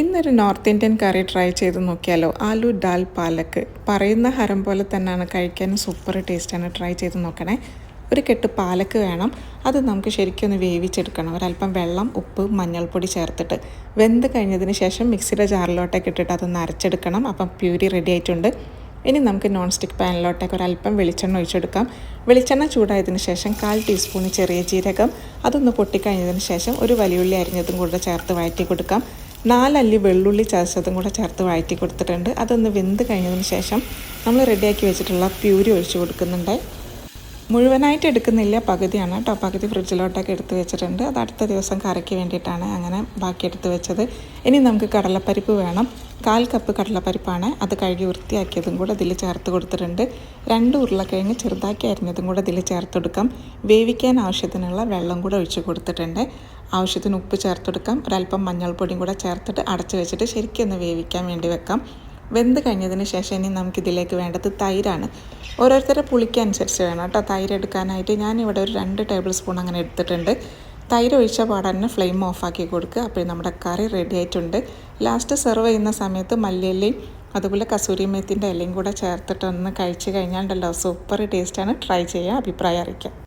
ഇന്നൊരു north Indian curry try ചെയ്ത് നോക്കിയാലോ? ആലു ദാൽ പാലക്ക് പറയുന്ന ഹരം പോലെ തന്നെയാണ് കഴിക്കാൻ സൂപ്പർ ടേസ്റ്റാണ് ട്രൈ ചെയ്ത് നോക്കണേ. ഒരു കെട്ട് പാലക്ക് വേണം. അത് നമുക്ക് ശരിക്കും ഒന്ന് വേവിച്ചെടുക്കണം. ഒരല്പം വെള്ളം ഉപ്പ് മഞ്ഞൾപ്പൊടി ചേർത്തിട്ട്. വെന്ത് കഴിഞ്ഞതിന് ശേഷം മിക്സിയുടെ ജാറിലോട്ടൊക്കെ ഇട്ടിട്ട് അതൊന്ന് അരച്ചെടുക്കണം. അപ്പം പ്യൂരി റെഡി ആയിട്ടുണ്ട്. ഇനി നമുക്ക് നോൺ സ്റ്റിക്ക് പാനിലോട്ടേക്ക് ഒരല്പം വെളിച്ചെണ്ണ ഒഴിച്ചെടുക്കാം. വെളിച്ചെണ്ണ ചൂടായതിന് ശേഷം കാൽ ടീസ്പൂൺ ചെറിയ ജീരകം. അതൊന്ന് പൊട്ടിക്കഴിഞ്ഞതിന് ശേഷം ഒരു വലിയുള്ളി അരിഞ്ഞതും കൂടെ ചേർത്ത് വഴറ്റി കൊടുക്കാം. നാലല്ലി വെള്ളുള്ളി ചതച്ചതും കൂടെ ചേർത്ത് വഴറ്റി കൊടുത്തിട്ടുണ്ട്. അതൊന്ന് വെന്ത് കഴിഞ്ഞതിന് ശേഷം നമ്മൾ റെഡിയാക്കി വെച്ചിട്ടുള്ള പ്യൂരി ഒഴിച്ച് കൊടുക്കുന്നുണ്ട്. മുഴുവനായിട്ട് എടുക്കുന്നില്ല. പകുതിയാണ് കേട്ടോ പകുതി ഫ്രിഡ്ജിലോട്ടൊക്കെ എടുത്ത് വെച്ചിട്ടുണ്ട്. അത് അടുത്ത ദിവസം കറിക്ക് വേണ്ടിയിട്ടാണ് അങ്ങനെ ബാക്കി എടുത്ത് വെച്ചത്. ഇനി നമുക്ക് കടലപ്പരിപ്പ് വേണം. കാൽ കപ്പ് കടലപ്പരിപ്പാണ്. അത് കഴുകി വൃത്തിയാക്കിയതും കൂടെ ഇതിൽ ചേർത്ത് കൊടുത്തിട്ടുണ്ട്. രണ്ട് ഉരുളക്കിഴങ്ങ് ചെറുതാക്കി അരിഞ്ഞതും കൂടെ ഇതിൽ ചേർത്ത് കൊടുക്കാം വേവിക്കാൻ ആവശ്യത്തിനുള്ള വെള്ളം കൂടെ ഒഴിച്ച് കൊടുത്തിട്ടുണ്ട്. ആവശ്യത്തിന് ഉപ്പ് ചേർത്ത് കൊടുക്കാം ഒരല്പം മഞ്ഞൾപ്പൊടിയും കൂടെ ചേർത്തിട്ട് അടച്ച് വെച്ചിട്ട് ശരിക്കും ഒന്ന് വേവിക്കാൻ വേണ്ടി വെക്കാം. വെന്ത് കഴിഞ്ഞതിന് ശേഷം ഇനി നമുക്കിതിലേക്ക് വേണ്ടത് തൈരാണ്. ഓരോരുത്തരുടെ പുളിക്കനുസരിച്ച് വേണം കേട്ടോ. തൈര് എടുക്കാനായിട്ട് ഞാനിവിടെ ഒരു രണ്ട് ടേബിൾ സ്പൂൺ അങ്ങനെ എടുത്തിട്ടുണ്ട്. തൈര് ഒഴിച്ച പാടാൻ ഫ്ലെയിം ഓഫാക്കി കൊടുക്കുക. അപ്പോൾ നമ്മുടെ കറി റെഡി ആയിട്ടുണ്ട്. ലാസ്റ്റ് സെർവ് ചെയ്യുന്ന സമയത്ത് മല്ലിയിലയും അതുപോലെ കസൂരി മേത്തിന്റെ ഇലയും കൂടെ ചേർത്തിട്ടൊന്ന് കഴിച്ച് കഴിഞ്ഞാൽ ഉണ്ടല്ലോ സൂപ്പർ ടേസ്റ്റാണ് ട്രൈ ചെയ്യുക അഭിപ്രായം അറിയിക്കാം